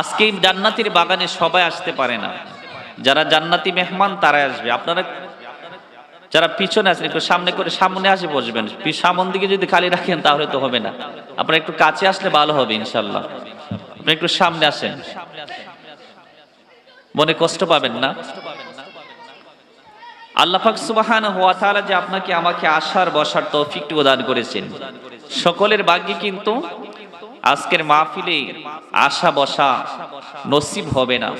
আজকে জান্নাতির বাগানে সবাই আসতে পারে না। যারা জান্নাতি মেহমান, তারাই আসবে। আপনারা যারা পিছনে আসেন একটু সামনে করে সামনে আসে বসবেন। সামন দিকে যদি খালি রাখেন, তাহলে তো হবে না। আপনারা একটু কাছে আসলে ভালো হবে ইনশাল্লাহ আপনি একটু সামনে আসেন। মনে কষ্ট পাবেন না? আল্লাহ পাক সুবহানাহু ওয়া তাআলা যে আপনাকে, আমাকে আসার, বসার তৌফিকটুকু দান করেছেন। সকলের ভাগ্যে কিন্তু আজকের মাহফিলে আসা বসা নসিব হবে না।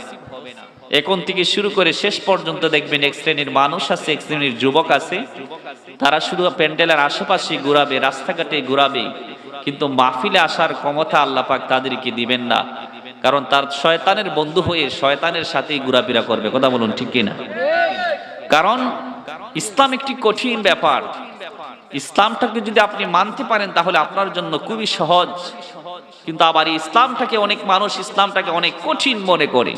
এখন থেকে শুরু করে শেষ পর্যন্ত দেখবেন এক শ্রেণির মানুষ আছে, এক শ্রেণির যুবক আছে। তারা শুধু প্যান্ডেলের আশেপাশে ঘুরাবে, রাস্তাঘাটে ঘুরাবে। কিন্তু মাহফিলে আসার ক্ষমতা আল্লাহ পাক তাদেরকে দিবেন না। কারণ তার শয়তানের বন্ধু হয়ে শয়তানের সাথেই ঘোরাফেরা করবে। কথা বলুন ঠিক কিনা? কারণ ইসলাম একটি কঠিন ব্যাপার। ইসলামটাকে যদি আপনি মানতে পারেন তাহলে আপনার জন্য খুবই সহজ। কিন্তু আবার ইসলামটাকে অনেক মানুষ ইসলামটাকে অনেক কঠিন মনে করে।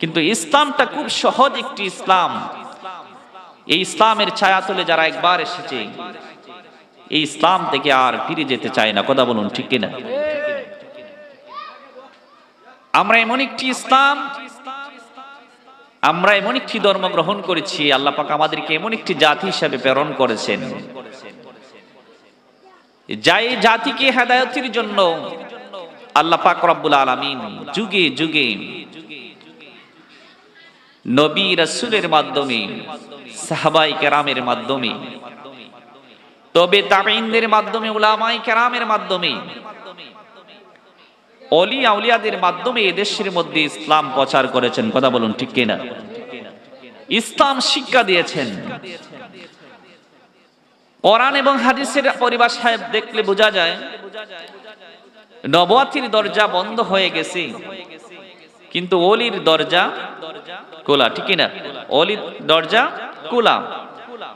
কিন্তু ইসলামটা খুব সহজ একটি ইসলাম। এই ইসলামের ছায়াতলে যারা একবার এসেছে, এই ইসলাম থেকে আর ফিরে যেতে চায় না। কথা বলুন, ঠিক কিনা? আমরা এমন একটি ইসলাম, আমরা এমন একটি ধর্ম গ্রহণ করেছি, আল্লাহ পাক আমাদেরকে এমন একটি জাতি হিসাবে প্রেরণ করেছেন। যা এই জাতিকে হেদায়তির জন্য আল্লাহ পাক রব্বুল আলামিন যুগে যুগে নবী রাসূলের মাধ্যমে, সাহাবাই কেরামের মাধ্যমে, তবে তাবেইনদের মাধ্যমে উলামাই কেরামের মাধ্যমে, অলি আউলিয়াদের মাধ্যমে এদেশের মধ্যে ইসলাম প্রচার করেছেন। কথা বলুন ঠিক কিনা? ইসলাম শিক্ষা দিয়েছেন। কোরআন এবং হাদিসের পরিভাষায় দেখলে বোঝা যায় নবতির দরজা বন্ধ হয়ে গেছে। কিন্তু অলির দরজা কোলা ঠিক না অলির দরজা কোলা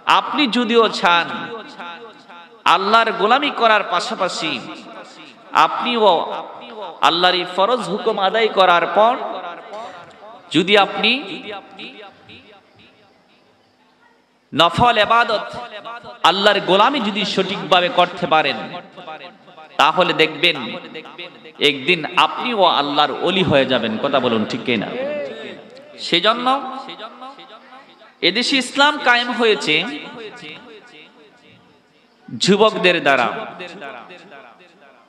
আপনি যদিও চান আল্লাহর গোলামি করার পাশাপাশি আপনিও আল্লাহর ফরজ হুকুম আদায় করার পর যদি আপনি নফল এবাদত আল্লাহর গোলামি যদি সঠিকভাবে করতে পারেন, তাহলে দেখবেন একদিন আপনিও আল্লাহর অলি হয়ে যাবেন। কথা বলুন ঠিক না সেজন্য এদেশে ইসলাম কায়েম হয়েছে যুবকদের দ্বারা।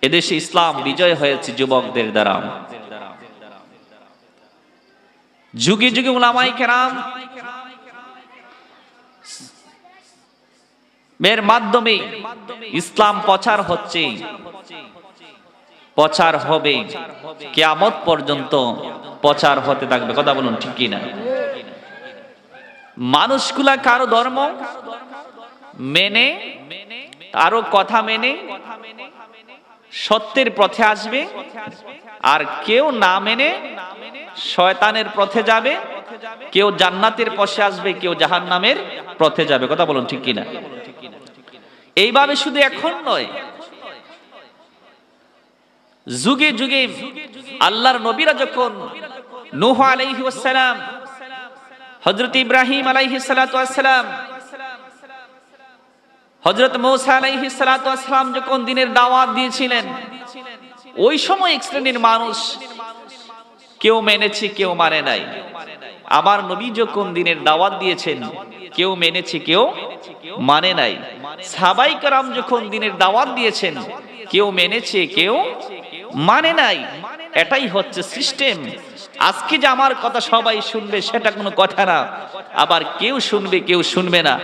এদেশে ইসলাম বিজয় হয়েছে যুবকদের দ্বারা। যুগে যুগে উলামাই কেরাম এর মাধ্যমে ইসলাম প্রচার হচ্ছে। প্রচার হবে। কেয়ামত পর্যন্ত প্রচার হতে থাকবে। কথা বলুন ঠিক কিনা? মানুষগুলা কারও ধর্ম মেনে আরও কথা মেনে সত্যের পথে আসবে। আর কেউ না মেনে শয়তানের পথে যাবে। কেউ জান্নাতের পশে আসবে, কেউ জাহান্নামের পথে যাবে। কথা বলুন ঠিক কিনা? এইভাবে শুধু এখন নয়, যুগে যুগে আল্লাহর নবীরা যখন নূহ আলাইহি ওয়াসসালাম, হযরত ইব্রাহিম আলাইহিস সালাতু ওয়াসসালাম, হযরত মূসা আলাইহিস সালাতু ওয়াসসালাম যখন দিনের দাওয়াত দিয়েছিলেন, ওই সময় এক শ্রেণির মানুষ কেউ মেনেছে, কেউ মানে নাই। আমার নবী যখন দিনের দাওয়াত দিয়েছেন, কেউ মেনেছে, কেউ মানে নাই। সাবাই কারাম যখন দিনের দাওয়াত দিয়েছেন, কেউ মেনেছে, কেউ মানে নাই। এটাই হচ্ছে সিস্টেম। আজকে যে আমার কথা সবাই শুনবে, সেটা কোনো কথা না। আবার কেউ শুনবে কেউ শুনবে না।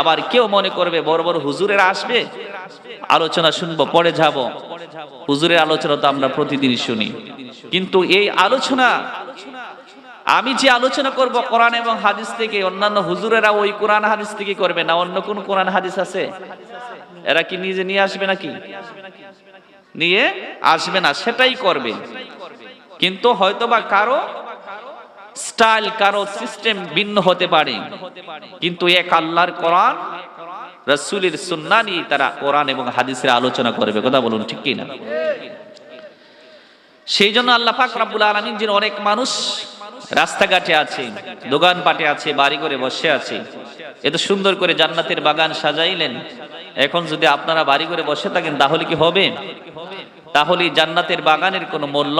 আবার কেউ মনে করবে, বড় বড় হুজুরেরা আসবে আলোচনা শুনব, পরে যাব। হুজুরের আলোচনা তো আমরা প্রতিদিনই শুনি। কিন্তু এই আলোচনা, আমি যে আলোচনা করব কোরআন এবং হাদিস থেকে, অন্যান্য হুজুরেরা ওই কোরআন হাদিস থেকে করবে না, অন্য কোন কোরআন হাদিস আছে? এরা কি নিজে নিয়ে আসবে নাকি? নিয়ে আসবে না, সেটাই করবে। কিন্তু হয়তোবা কারও স্টাইল, কারও সিস্টেম ভিন্ন হতে পারে। কিন্তু এক আল্লাহর কোরআন রসুলের সুন্না নিয়ে তারা কোরআন এবং হাদিসের আলোচনা করবে, কথা বলুন ঠিক কি না সেই জন্য আল্লাহ পাক রাব্বুল আলামিন যে অনেক মানুষ রাস্তাঘাটে আছে, দোকানপাটে আছে বাড়ি করে বসে আছে এত সুন্দর করে জান্নাতের বাগান সাজাইলেন। এখন যদি আপনারা বাড়ি করে বসে থাকেন তাহলে কি হবে? তাহলে জান্নাতের বাগানের কোনো মূল্য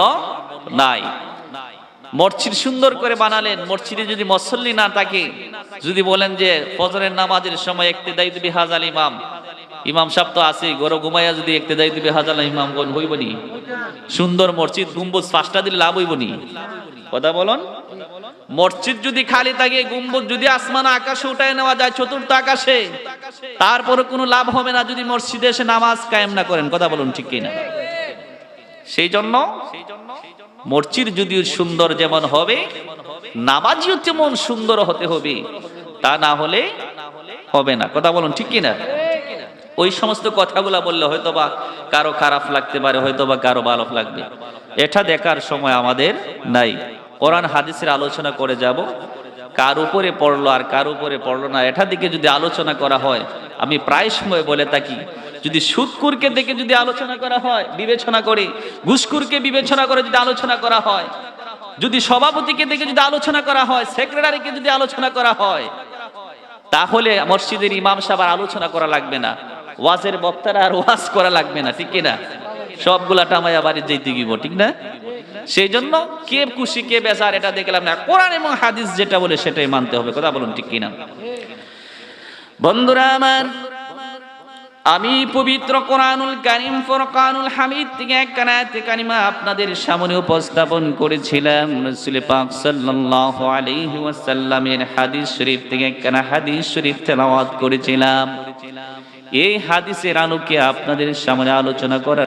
নাই। মসজিদ সুন্দর করে বানালেন, মসজিদে যদি মসল্লি না থাকে, যদি বলেন যে ফজরের নামাজের সময় একটি দায়িত্ব বিহাজাল ইমাম ইমাম সাহেব তো আছে গরো ঘুমাইয়া যদি একটি দায়িত্ব বিহাজাল ইমাম গন হইবনি সুন্দর মসজিদ, গুম্বুজ পাঁচটা দিলে লাভ হইবনি কথা বলুন। মসজিদ যদি খালি থাকে, গুম্বুজ যদি আসমান আকাশে উঠায় নেওয়া যায়, চতুর্থ আকাশে তারপরে কোনো লাভ হবে না যদি মসজিদে এসে নামাজ কায়েম না করেন, কথা বলুন ঠিক কিনা? সেই জন্য সেই জন্য মসজিদ যদিও সুন্দর যেমন হবে, নামাজিও তেমন সুন্দর হতে হবে, তা না হলে হবে না। কথা বলুন, ঠিক কিনা? ওই সমস্ত কথাগুলা বললে হয়তো বা কারও খারাপ লাগতে পারে হয়তো বা কারও ভালো লাগবে। এটা দেখার সময় আমাদের নাই। কোরআন হাদিসের আলোচনা করে যাব। কার উপরে পড়ল আর কার উপরে পড়ল না, এটা দিকে যদি আলোচনা করা হয়, আমি প্রায় সময় বলে থাকি যদি সুদকুরকে দেখে যদি আলোচনা করা হয়, বিবেচনা করে ঘুষকুরকে বিবেচনা করে যদি আলোচনা করা হয়, যদি সভাপতিকে দেখে যদি আলোচনা করা হয়, সেক্রেটারিকে যদি আলোচনা করা হয়, তাহলে মসজিদের ইমাম সাহেব আলোচনা করা লাগবে না। ওয়াজের বক্তারা আর ওয়াজ করা লাগবে না, ঠিক না সবগুলা টামাইয়া বাড়ি যেতে গিব, ঠিক না? সেই জন্য কে খুশি, কে বেজার, এটা দেখলাম না কোরআন এবং হাদিস যেটা বলে সেটাই মানতে হবে, কথা বলুন ঠিক কিনা? বন্ধুরা আমার আমি পবিত্র কোরআনুল কারিম, ফরকানুল হামিদ থেকে এক কারিমা আপনাদের সামনে উপস্থাপন করেছিলাম। রসুল পাক সাল্লাল্লাহু আলাইহি ওয়াসাল্লামের হাদিস শরীফ থেকে কানা হাদিস শরীফ তেলাওয়াত করেছিলাম। এই হাদিসের আলোকে আপনাদের সামনে আলোচনা করার